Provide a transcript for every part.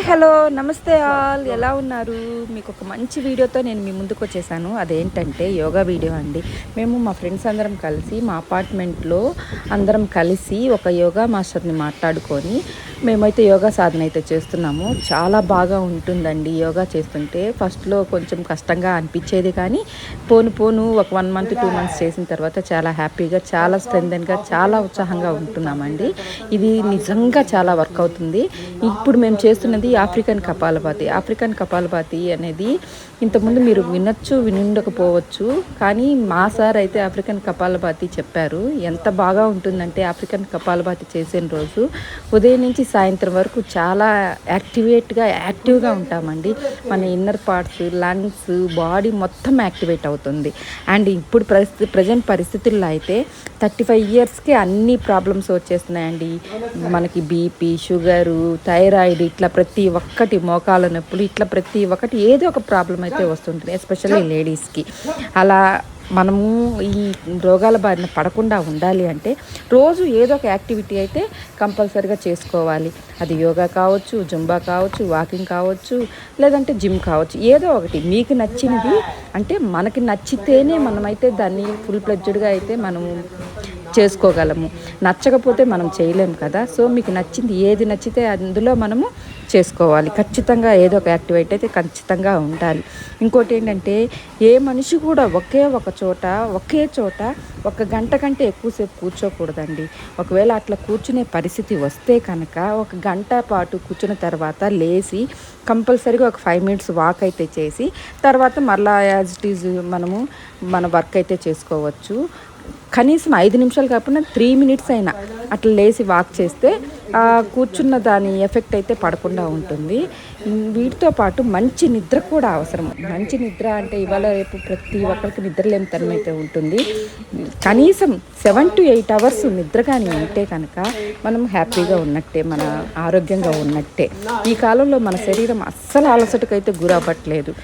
Hi hello నమస్తే all. ఎలా ఉన్నారు? మీకు ఒక మంచి వీడియోతో నేను మీ ముందుకు వచ్చేసాను. అదేంటంటే యోగా వీడియో అండి. మేము మా ఫ్రెండ్స్ అందరం కలిసి మా అపార్ట్మెంట్లో అందరం కలిసి ఒక యోగా మాస్టర్ని మాట్లాడుకొని మేమైతే యోగా సాధన అయితే చేస్తున్నాము. చాలా బాగా ఉంటుందండి యోగా చేస్తుంటే. ఫస్ట్లో కొంచెం కష్టంగా అనిపించేది కానీ పోను పోను ఒక వన్ మంత్ టూ మంత్స్ చేసిన తర్వాత చాలా హ్యాపీగా చాలా స్ట్రెంగ్గా చాలా ఉత్సాహంగా ఉంటున్నామండి. ఇది నిజంగా చాలా వర్క్ అవుతుంది. ఇప్పుడు మేము చేస్తున్నది ఆఫ్రికన్ కపాలపాతి ఆఫ్రికన్ కపాలపాతి అనేది ఇంతకుముందు మీరు వినొచ్చు వినుండకపోవచ్చు కానీ మా సార్ అయితే ఆఫ్రికన్ కపాలపాతి చెప్పారు. ఎంత బాగా ఉంటుందంటే ఆఫ్రికన్ కపాలపాతి చేసిన రోజు ఉదయం నుంచి సాయంత్రం వరకు చాలా యాక్టివేట్గా యాక్టివ్గా ఉంటామండి. మన ఇన్నర్ పార్ట్స్ లంగ్స్ బాడీ మొత్తం యాక్టివేట్ అవుతుంది. అండ్ ఇప్పుడు పరిస్థితి ప్రజెంట్ పరిస్థితుల్లో అయితే థర్టీ ఫైవ్ ఇయర్స్కి అన్ని ప్రాబ్లమ్స్ వచ్చేస్తున్నాయండి. మనకి బీపీ షుగరు థైరాయిడ్ ఇట్లా ప్రతి ప్రతి ఒక్కటి మోకాల నొప్పులు ఇట్లా ప్రతి ఒక్కటి ఏదో ఒక ప్రాబ్లం అయితే వస్తుంటుంది ఎస్పెషల్లీ లేడీస్కి. అలా మనము ఈ రోగాల బారిన పడకుండా ఉండాలి అంటే రోజు ఏదో ఒక యాక్టివిటీ అయితే కంపల్సరిగా చేసుకోవాలి. అది యోగా కావచ్చు జుంబా కావచ్చు వాకింగ్ కావచ్చు లేదంటే జిమ్ కావచ్చు ఏదో ఒకటి. మీకు నచ్చినది అంటే మనకి నచ్చితేనే మనమైతే దాన్ని ఫుల్ ప్లెడ్జ్డ్గా అయితే మనము చేసుకోగలము. నచ్చకపోతే మనం చేయలేము కదా. సో మీకు నచ్చింది ఏది నచ్చితే అందులో మనము చేసుకోవాలి. ఖచ్చితంగా ఏదో ఒక యాక్టివేట్ అయితే ఖచ్చితంగా ఉండాలి. ఇంకోటి ఏంటంటే ఏ మనిషి కూడా ఒకే ఒక చోట ఒకే చోట ఒక గంట కంటే ఎక్కువసేపు కూర్చోకూడదండి. ఒకవేళ అట్లా కూర్చునే పరిస్థితి వస్తే కనుక ఒక గంట పాటు కూర్చున్న తర్వాత లేచి కంపల్సరీగా ఒక ఫైవ్ మినిట్స్ వాక్ అయితే చేసి తర్వాత మళ్ళీ యాజ్ ఇట్ ఈజ్ మనము మన వర్క్ అయితే చేసుకోవచ్చు. కనీసం ఐదు నిమిషాలు కాకుండా త్రీ మినిట్స్ అయినా అట్లా లేచి వాక్ చేస్తే కూర్చున్న దాని ఎఫెక్ట్ అయితే పడకుండా ఉంటుంది. వీటితో పాటు మంచి నిద్ర కూడా అవసరం. మంచి నిద్ర అంటే ఇవాళ రేపు ప్రతి ఒక్కరికి నిద్రలేని తనం అయితే ఉంటుంది. కనీసం సెవెన్ టు ఎయిట్ అవర్స్ నిద్ర కానీ ఉంటే కనుక మనం హ్యాపీగా ఉన్నట్టే మన ఆరోగ్యంగా ఉన్నట్టే. ఈ కాలంలో మన శరీరం అస్సలు అలసటకైతే గురవ్వట్లేదు.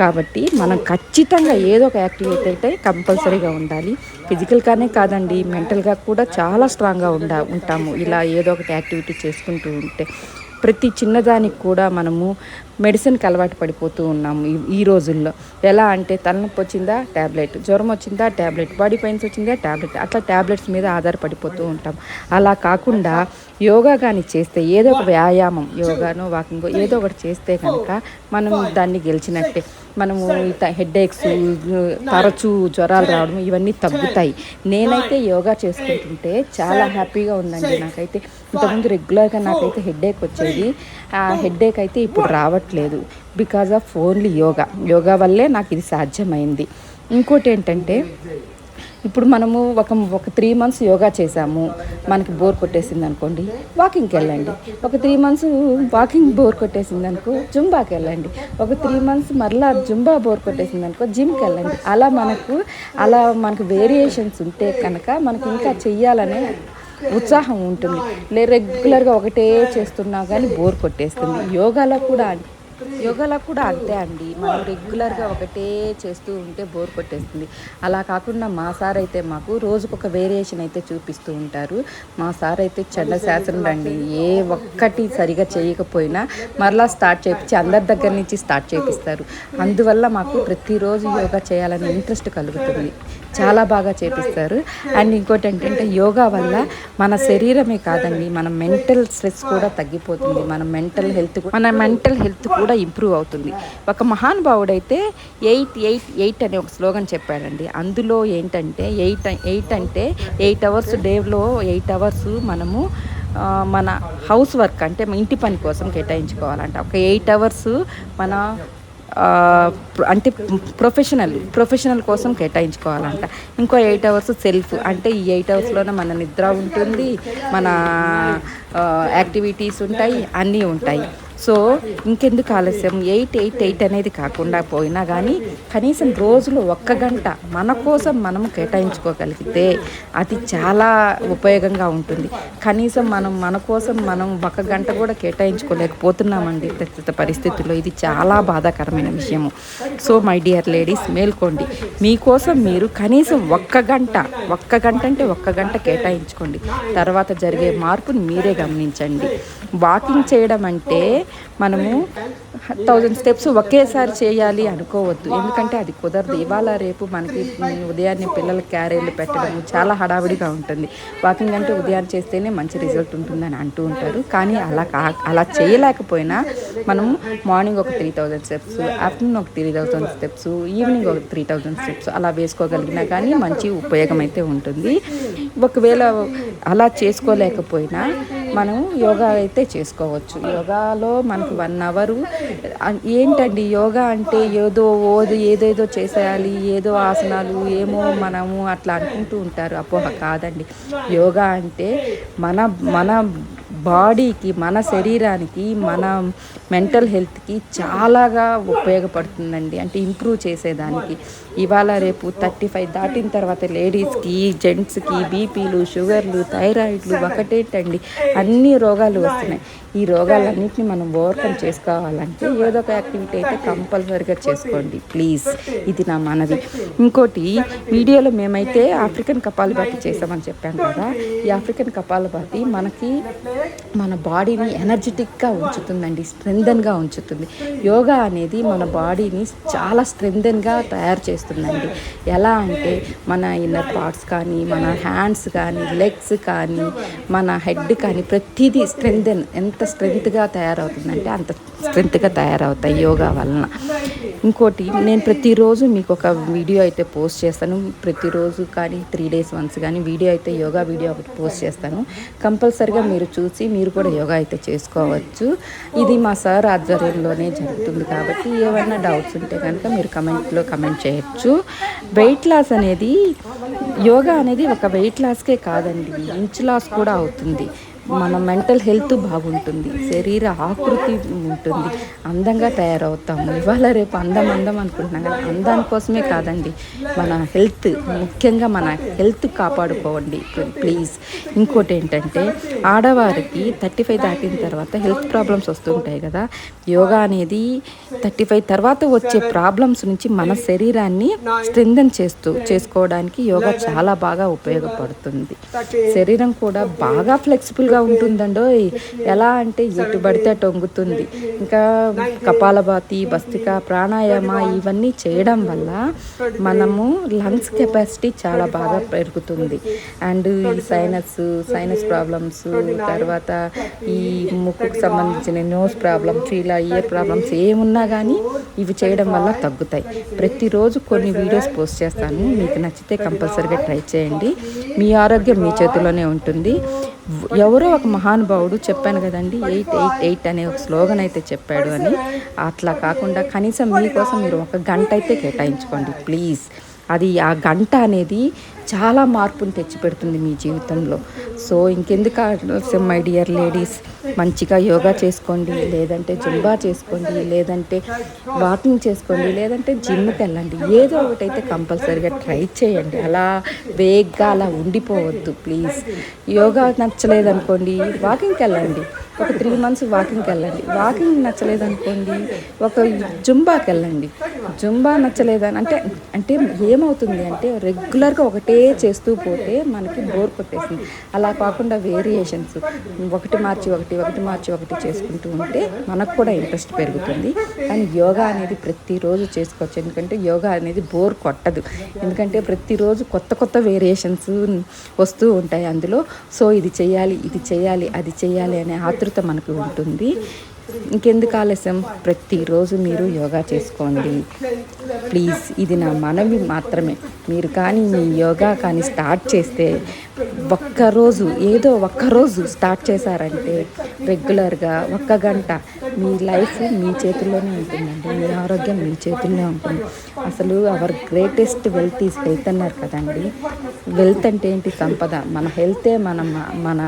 కాబట్టి మనం ఖచ్చితంగా ఏదో ఒక యాక్టివిటీ అయితే కంపల్సరీగా ఉండాలి. ఫిజికల్గానే కాదండి మెంటల్గా కూడా చాలా స్ట్రాంగ్గా ఉండ ఉంటాము. ఇలా ఏదో ఒకటి యాక్టివిటీ చేసుకుంటూ ఉంటే ప్రతి చిన్నదానికి కూడా మనము మెడిసిన్కి అలవాటు పడిపోతూ ఉన్నాము ఈ- రోజుల్లో. ఎలా అంటే తలనొప్పి వచ్చిందా ట్యాబ్లెట్ జ్వరం వచ్చిందా ట్యాబ్లెట్ బాడీ పెయిన్స్ వచ్చిందా ట్యాబ్లెట్ అట్లా ట్యాబ్లెట్స్ మీద ఆధారపడిపోతూ ఉంటాం. అలా కాకుండా యోగా కానీ చేస్తే ఏదో ఒక వ్యాయామం యోగానో వాకింగో ఏదో ఒకటి చేస్తే కనుక మనం దాన్ని గెలిచినట్టే. మనము హెడ్ ఏక్స్ తరచూ జ్వరాలు రావడం ఇవన్నీ తగ్గుతాయి. నేనైతే యోగా చేసుకుంటుంటే చాలా హ్యాపీగా ఉందండి నాకైతే. ఇంతకుముందు రెగ్యులర్గా నాకైతే హెడ్ ఏక్ వచ్చేది. ఆ హెడ్ ఏక్ అయితే ఇప్పుడు రావట్లేదు. Because of only yoga. Yoga వల్లే నాకు ఇది సాధ్యమైంది. ఇంకోటి ఏంటంటే ఇప్పుడు మనము ఒక ఒక త్రీ మంత్స్ యోగా చేసాము మనకి బోర్ కొట్టేసింది అనుకోండి వాకింగ్కి వెళ్ళండి. ఒక త్రీ మంత్స్ వాకింగ్ బోర్ కొట్టేసింది అనుకో జుంబాకి వెళ్ళండి. ఒక త్రీ మంత్స్ మరలా జుంబా బోర్ కొట్టేసింది అనుకో జిమ్కి వెళ్ళండి. అలా మనకు అలా మనకు వేరియేషన్స్ ఉంటే కనుక మనకి ఇంకా చెయ్యాలనే ఉత్సాహం ఉంటుంది. లే రెగ్యులర్గా ఒకటే చేస్తున్నా కానీ బోర్ కొట్టేస్తుంది. యోగాలో కూడా యోగాలో కూడా అంతే అండి. మనం రెగ్యులర్గా ఒకటే చేస్తూ ఉంటే బోర్ కొట్టేస్తుంది. అలా కాకుండా మా సార్ అయితే మాకు రోజుకొక వేరియేషన్ అయితే చూపిస్తూ ఉంటారు. మా సార్ అయితే చెడ్డ శాసనం రండి ఏ ఒక్కటి సరిగా చేయకపోయినా మరలా స్టార్ట్ చేయించి అందరి దగ్గర నుంచి స్టార్ట్ చేపిస్తారు. అందువల్ల మాకు ప్రతిరోజు యోగా చేయాలనే ఇంట్రెస్ట్ కలుగుతుంది. చాలా బాగా చేపిస్తారు. అండ్ ఇంకోటి ఏంటంటే యోగా వల్ల మన శరీరమే కాదండి మన మెంటల్ స్ట్రెస్ కూడా తగ్గిపోతుంది. మన మెంటల్ హెల్త్ మన మెంటల్ హెల్త్ కూడా కూడా ఇంప్రూవ్ అవుతుంది. ఒక మహానుభావుడైతే ఎయిట్ ఎయిట్ ఎయిట్ అనే ఒక స్లోగన్ చెప్పాడండి. అందులో ఏంటంటే ఎయిట్ ఎయిట్ అంటే ఎయిట్ అవర్స్ డేలో ఎయిట్ అవర్స్ మనము మన హౌస్ వర్క్ అంటే ఇంటి పని కోసం కేటాయించుకోవాలంట. ఒక ఎయిట్ అవర్స్ మన అంటే ప్రొఫెషనల్ ప్రొఫెషనల్ కోసం కేటాయించుకోవాలంట. ఇంకో ఎయిట్ అవర్స్ సెల్ఫ్ అంటే ఈ ఎయిట్ అవర్స్లోనే మన నిద్ర ఉంటుంది మన యాక్టివిటీస్ ఉంటాయి అన్నీ ఉంటాయి. సో ఇంకెందుకు ఆలస్యం? ఎయిట్ ఎయిట్ ఎయిట్ అనేది కాకుండా పోయినా కానీ కనీసం రోజులో ఒక్క గంట మన కోసం మనం కేటాయించుకోగలిగితే అది చాలా ఉపయోగంగా ఉంటుంది. కనీసం మనం మన కోసం మనం ఒక గంట కూడా కేటాయించుకోలేకపోతున్నామండి ప్రస్తుత పరిస్థితుల్లో. ఇది చాలా బాధాకరమైన విషయము. సో మై డియర్ లేడీస్ మేల్కోండి. మీకోసం మీరు కనీసం ఒక్క గంట ఒక్క గంట అంటే ఒక్క గంట కేటాయించుకోండి. తర్వాత జరిగే మార్పుని మీరే గమనించండి. వాకింగ్ చేయడం అంటే మనము థౌజండ్ స్టెప్స్ ఒకేసారి చేయాలి అనుకోవద్దు. ఎందుకంటే అది కుదరదు. ఇవాళ రేపు మనకి ఉదయాన్నే పిల్లల క్యారేళ్ళు పెట్టడం చాలా హడావిడిగా ఉంటుంది. వాకింగ్ అంటే ఉదయాన్నే చేస్తేనే మంచి రిజల్ట్ ఉంటుందని అంటూ ఉంటారు. కానీ అలా అలా చేయలేకపోయినా మనం మార్నింగ్ ఒక త్రీ థౌజండ్ స్టెప్స్ ఆఫ్టర్నూన్ ఒక త్రీ థౌజండ్ స్టెప్స్ ఈవినింగ్ ఒక త్రీ థౌజండ్ స్టెప్స్ అలా వేసుకోగలిగినా కానీ మంచి ఉపయోగం అయితే ఉంటుంది. ఒకవేళ అలా చేసుకోలేకపోయినా మనం యోగా అయితే చేసుకోవచ్చు. యోగాలో మనకు వన్ అవరు ఏంటండి? యోగా అంటే ఏదో ఓది ఏదేదో చేసేయాలి ఏదో ఆసనాలు ఏమో మనము అట్లా అనుకుంటూ ఉంటారు. అపోహ కాదండి. యోగా అంటే మన మన బాడీకి మన శరీరానికి మన మెంటల్ హెల్త్కి చాలాగా ఉపయోగపడుతుందండి. అంటే ఇంప్రూవ్ చేసేదానికి. ఇవాళ రేపు థర్టీ ఫైవ్ దాటిన తర్వాత లేడీస్కి జెంట్స్కి బీపీలు షుగర్లు థైరాయిడ్లు ఒకటేటండి. అన్ని రోగాలు వస్తున్నాయి. ఈ రోగాలన్నింటినీ మనం ఓవర్కమ్ చేసుకోవాలంటే ఏదో ఒక యాక్టివిటీ అయితే కంపల్సరీగా చేసుకోండి. ప్లీజ్. ఇది నా మనవి. ఇంకోటి వీడియోలో మేమైతే ఆఫ్రికన్ కపాలభాతి చేసామని చెప్పాం కదా. ఈ ఆఫ్రికన్ కపాలభాతి మనకి మన బాడీని ఎనర్జెటిక్గా ఉంచుతుందండి స్ట్రెంగ్గా ఉంచుతుంది. యోగా అనేది మన బాడీని చాలా స్ట్రెంగ్గా తయారు చేస్తుందండి. ఎలా అంటే మన ఇన్నర్ పార్ట్స్ కానీ మన హ్యాండ్స్ కానీ లెగ్స్ కానీ మన హెడ్ కానీ ప్రతిదీ స్ట్రెంగ్థెన్ ఎంత స్ట్రెంగ్త్గా తయారవుతుందంటే అంత స్ట్రెంత్గా తయారవుతాయి యోగా వలన. ఇంకోటి నేను ప్రతిరోజు మీకు ఒక వీడియో అయితే పోస్ట్ చేస్తాను. ప్రతిరోజు కానీ త్రీ డేస్ వన్స్ కానీ వీడియో అయితే యోగా వీడియో ఒకటి పోస్ట్ చేస్తాను. కంపల్సరిగా మీరు చూసి మీరు కూడా యోగా అయితే చేసుకోవచ్చు. ఇది మా సార్ ఆధ్వర్యంలోనే జరుగుతుంది కాబట్టి ఏమైనా డౌట్స్ ఉంటే కనుక మీరు కమెంట్లో కమెంట్ చేయొచ్చు. వెయిట్ లాస్ అనేది యోగా అనేది ఒక వెయిట్ లాస్కే కాదండి ఇంచ్ లాస్ కూడా అవుతుంది. మన మెంటల్ హెల్త్ బాగుంటుంది శరీర ఆకృతి ఉంటుంది అందంగా తయారవుతాము ఇవాళ రేపు అందం అందం అనుకుంటున్నాం కానీ అందాని కోసమే కాదండి మన హెల్త్ ముఖ్యంగా మన హెల్త్ కాపాడుకోండి ప్లీజ్. ఇంకోటి ఏంటంటే ఆడవారికి థర్టీ ఫైవ్ దాటిన తర్వాత హెల్త్ ప్రాబ్లమ్స్ వస్తుంటాయి కదా. యోగా అనేది థర్టీ ఫైవ్ తర్వాత వచ్చే ప్రాబ్లమ్స్ నుంచి మన శరీరాన్ని స్ట్రెంథన్ చేస్తూ చేసుకోవడానికి యోగా చాలా బాగా ఉపయోగపడుతుంది. శరీరం కూడా బాగా ఫ్లెక్సిబుల్గా ఉంటుందండో ఎలా అంటే ఎటు పడితే అటు వంగుతుంది. ఇంకా కపాలభాతి భస్తిక ప్రాణాయామ ఇవన్నీ చేయడం వల్ల మనము లంగ్స్ కెపాసిటీ చాలా బాగా పెరుగుతుంది. అండ్ ఈ సైనస్ సైనస్ ప్రాబ్లమ్స్ తర్వాత ఈ ముక్కుకు సంబంధించిన నోస్ ప్రాబ్లమ్స్ ఇలా ఇయర్ ప్రాబ్లమ్స్ ఏమున్నా కానీ ఇవి చేయడం వల్ల తగ్గుతాయి. ప్రతిరోజు కొన్ని వీడియోస్ పోస్ట్ చేస్తాను. మీకు నచ్చితే కంపల్సరీగా ట్రై చేయండి. మీ ఆరోగ్యం మీ చేతిలోనే ఉంటుంది. ఎవరో ఒక మహానుభావుడు చెప్పాను కదండి ఎయిట్ ఎయిట్ ఎయిట్ అనే ఒక స్లోగన్ అయితే చెప్పాడు అని. అట్లా కాకుండా కనీసం మీకోసం మీరు ఒక గంట అయితే కేటాయించుకోండి ప్లీజ్. అది ఆ గంట అనేది చాలా మార్పుని తెచ్చిపెడుతుంది మీ జీవితంలో. సో ఇంకెందుకు ఆలస్యం మై డియర్ లేడీస్ మంచిగా యోగా చేసుకోండి లేదంటే జుంబా చేసుకోండి లేదంటే వాకింగ్ చేసుకోండి లేదంటే జిమ్కి వెళ్ళండి. ఏదో ఒకటైతే కంపల్సరీగా ట్రై చేయండి. అలా వేగ్గా అలా ఉండిపోవద్దు ప్లీజ్. యోగా నచ్చలేదనుకోండి వాకింగ్కి వెళ్ళండి. ఒక త్రీ మంత్స్ వాకింగ్కి వెళ్ళండి. వాకింగ్ నచ్చలేదనుకోండి ఒక జుంబాకి వెళ్ళండి. జుంబా నచ్చలేదని అంటే అంటే ఏమవుతుంది అంటే రెగ్యులర్గా ఒకటే చేస్తూ పోతే మనకి బోర్ కొట్టేసింది. అలా కాకుండా వేరియేషన్స్ ఒకటి మార్చి ఒకటి ఒకటి మార్చి ఒకటి చేసుకుంటూ ఉంటే మనకు కూడా ఇంట్రెస్ట్ పెరుగుతుంది. కానీ యోగా అనేది ప్రతిరోజు చేసుకోవచ్చు. ఎందుకంటే యోగా అనేది బోర్ కొట్టదు. ఎందుకంటే ప్రతిరోజు కొత్త కొత్త వేరియేషన్స్ వస్తూ ఉంటాయి అందులో. సో ఇది చేయాలి ఇది చేయాలి అది చేయాలి అనే ఆతృత మనకు ఉంటుంది. ఇంకెందుకు ఆలస్యం? ప్రతిరోజు మీరు యోగా చేసుకోండి. ప్లీజ్ ఇది నా మనవి మాత్రమే. మీరు కానీ మీ యోగా కానీ స్టార్ట్ చేస్తే ఒక్కరోజు ఏదో ఒక్కరోజు స్టార్ట్ చేశారంటే రెగ్యులర్గా ఒక్క గంట మీ లైఫ్ మీ చేతుల్లోనే ఉంటుందండి. మీ ఆరోగ్యం మీ చేతుల్లో ఉంటుంది. అసలు our greatest wealth is health అన్నారు కదండి. వెల్త్ అంటే ఏంటి? సంపద. మన హెల్తే మన మన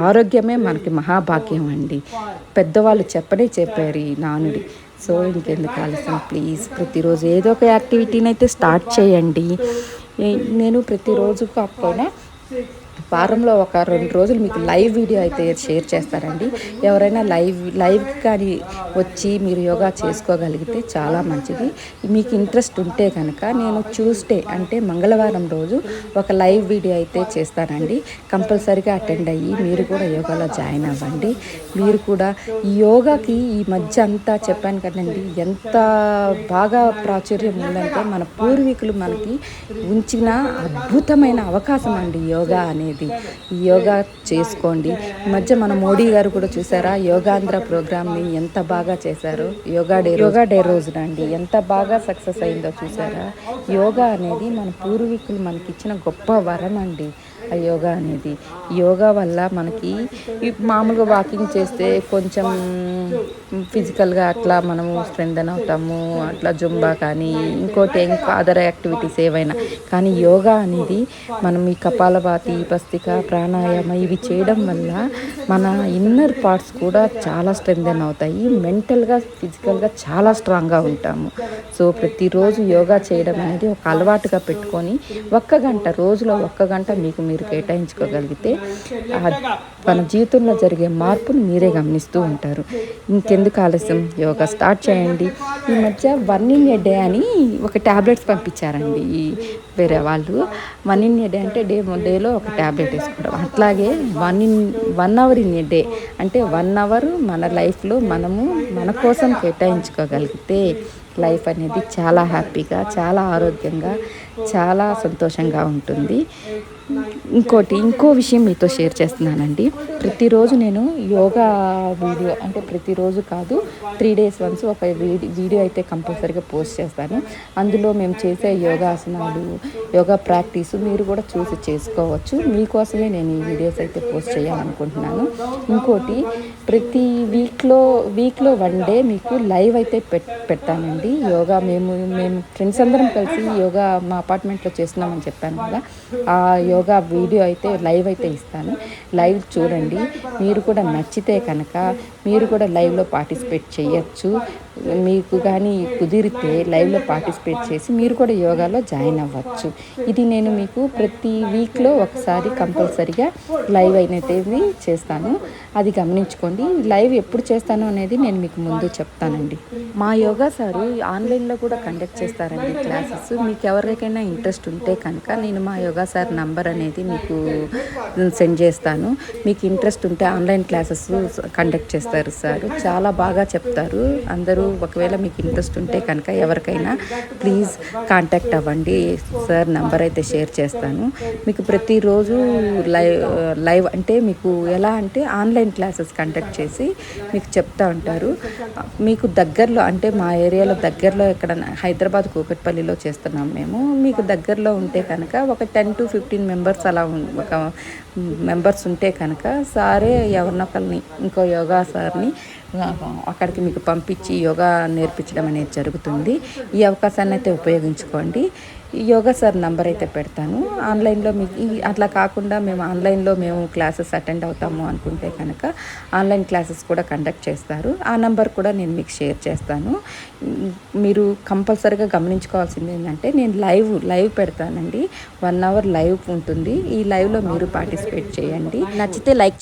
ఆరోగ్యమే మనకి మహాభాగ్యం అండి. పెద్దవాళ్ళు చెప్పనే చెప్పారు ఈ నానుడి. సో ఇంకెందుకు ఆలస్యం? ప్లీజ్ ప్రతిరోజు ఏదో ఒక యాక్టివిటీని అయితే స్టార్ట్ చేయండి. నేను ప్రతిరోజు కాకపోయినా వారంలో ఒక రెండు రోజులు మీకు లైవ్ వీడియో అయితే షేర్ చేస్తారండి. ఎవరైనా లైవ్ లైవ్ కానీ వచ్చి మీరు యోగా చేసుకోగలిగితే చాలా మంచిది. మీకు ఇంట్రెస్ట్ ఉంటే కనుక నేను ట్యూస్డే అంటే మంగళవారం రోజు ఒక లైవ్ వీడియో అయితే చేస్తానండి. కంపల్సరీగా అటెండ్ అయ్యి మీరు కూడా యోగాలో జాయిన్ అవ్వండి. మీరు కూడా ఈ యోగాకి ఈ మధ్య అంతా చెప్పాను కదండి ఎంత బాగా ప్రాచుర్యం ఉందంటే మన పూర్వీకులు మనకి ఉంచిన అద్భుతమైన అవకాశం అండి యోగా అనేది ఈ యోగా చేసుకోండి. మధ్య మన మోడీ గారు కూడా చూసారా? యోగాంధ్ర ప్రోగ్రామ్ని ఎంత బాగా చేశారు? యోగా డే యోగా డే రోజున అండి ఎంత బాగా సక్సెస్ అయిందో చూసారా? యోగా అనేది మన పూర్వీకులు మనకి ఇచ్చిన గొప్ప వరం అండి. ఆ యోగా అనేది. యోగా వల్ల మనకి మామూలుగా వాకింగ్ చేస్తే కొంచెం ఫిజికల్గా అట్లా మనము స్ట్రెంగ్దన్ అవుతాము అట్లా జుంబా కానీ ఇంకోటి ఇంకా అదర్ యాక్టివిటీస్ ఏవైనా. కానీ యోగా అనేది మనం ఈ కపాలభాతి భస్తిక ప్రాణాయామ ఇవి చేయడం వల్ల మన ఇన్నర్ పార్ట్స్ కూడా చాలా స్ట్రెంగ్దన్ అవుతాయి. మెంటల్గా ఫిజికల్గా చాలా స్ట్రాంగ్గా ఉంటాము. సో ప్రతిరోజు యోగా చేయడం అనేది ఒక అలవాటుగా పెట్టుకొని ఒక్క గంట రోజులో ఒక్క గంట మీకు మీరు కేటాయించుకోగలిగితే మన జీవితంలో జరిగే మార్పును మీరే గమనిస్తూ ఉంటారు. ఇంకెందుకు ఆలస్యం? యోగా స్టార్ట్ చేయండి. ఈ మధ్య వన్ ఇన్ ఏ డే అని ఒక ట్యాబ్లెట్స్ పంపించారండి వేరే వాళ్ళు. వన్ ఇన్ ఏ డే అంటే డే డేలో ఒక ట్యాబ్లెట్ వేసుకోవడం అట్లాగే one in one hour in a day అంటే వన్ అవర్ మన లైఫ్లో మనము మన కోసం కేటాయించుకోగలిగితే లైఫ్ అనేది చాలా హ్యాపీగా చాలా ఆరోగ్యంగా చాలా సంతోషంగా ఉంటుంది. ఇంకోటి ఇంకో విషయం మీతో షేర్ చేస్తున్నానండి. ప్రతిరోజు నేను యోగా వీడియో అంటే ప్రతిరోజు కాదు త్రీ డేస్ వన్స్ ఒక వీడి- వీడియో అయితే కంపల్సరీగా పోస్ట్ చేస్తాను. అందులో మేము చేసే యోగాసనాలు యోగా ప్రాక్టీస్ మీరు కూడా చూసి చేసుకోవచ్చు. మీకోసమే నేను ఈ వీడియోస్ అయితే పోస్ట్ చేయాలనుకుంటున్నాను. ఇంకోటి ప్రతి వీక్లో వీక్లో వన్ డే మీకు లైవ్ అయితే పెట్ పెడతానండి. యోగా మేము మేము ఫ్రెండ్స్ అందరం కలిసి యోగా మా అపార్ట్మెంట్లో చేస్తున్నామని చెప్పాను కదా. ఆ యోగా వీడియో అయితే లైవ్ అయితే ఇస్తాను. లైవ్ చూడండి. మీరు కూడా నచ్చితే కనుక మీరు కూడా లైవ్లో పార్టిసిపేట్ చేయొచ్చు. మీకు కానీ కుదిరితే లైవ్లో పార్టిసిపేట్ చేసి మీరు కూడా యోగాలో జాయిన్ అవ్వచ్చు. ఇది నేను మీకు ప్రతి వీక్లో ఒకసారి కంపల్సరిగా లైవ్ అయితే చేస్తాను. అది గమనించుకోండి. లైవ్ ఎప్పుడు చేస్తాను అనేది నేను మీకు ముందు చెప్తానండి. మా యోగా సారు ఆన్లైన్లో కూడా కండక్ట్ చేస్తారండి క్లాసెస్. మీకు ఎవరికైనా ఇంట్రెస్ట్ ఉంటే కనుక నేను మా యోగా సార్ నంబర్ అనేది మీకు సెండ్ చేస్తాను. మీకు ఇంట్రెస్ట్ ఉంటే ఆన్లైన్ క్లాసెస్ కండక్ట్ చేస్తారు సార్. చాలా బాగా చెప్తారు. అందరూ ఒకవేళ మీకు ఇంట్రెస్ట్ ఉంటే కనుక ఎవరికైనా ప్లీజ్ కాంటాక్ట్ అవ్వండి. సార్ నంబర్ అయితే షేర్ చేస్తాను. మీకు ప్రతిరోజు లైవ్ లైవ్ అంటే మీకు ఎలా అంటే ఆన్లైన్ క్లాసెస్ కండక్ట్ చేసి మీకు చెప్తా ఉంటారు. మీకు దగ్గరలో అంటే మా ఏరియాలో దగ్గరలో ఇక్కడ హైదరాబాద్ కూకట్పల్లిలో చేస్తున్నాం మేము. మీకు దగ్గరలో ఉంటే కనుక ఒక టెన్ టు ఫిఫ్టీన్ మెంబర్స్ అలా ఒక మెంబర్స్ ఉంటే కనుక సారే ఎవరినొకరిని ఇంకో యోగా సార్ని అక్కడికి మీకు పంపించి యోగా నేర్పించడం అనేది జరుగుతుంది. ఈ అవకాశాన్ని అయితే ఉపయోగించుకోండి. యోగా సార్ నంబర్ అయితే పెడతాను. ఆన్లైన్లో మీకు ఈ- అట్లా కాకుండా మేము ఆన్లైన్లో మేము క్లాసెస్ అటెండ్ అవుతాము అనుకుంటే కనుక ఆన్లైన్ క్లాసెస్ కూడా కండక్ట్ చేస్తారు. ఆ నంబర్ కూడా నేను మీకు షేర్ చేస్తాను. మీరు కంపల్సరీగా గమనించుకోవాల్సింది ఏంటంటే నేను లైవ్ లైవ్ పెడతానండి. వన్ అవర్ లైవ్ ఉంటుంది. ఈ లైవ్లో మీరు పార్టిసిపేట్ చేయండి. నచ్చితే లైక్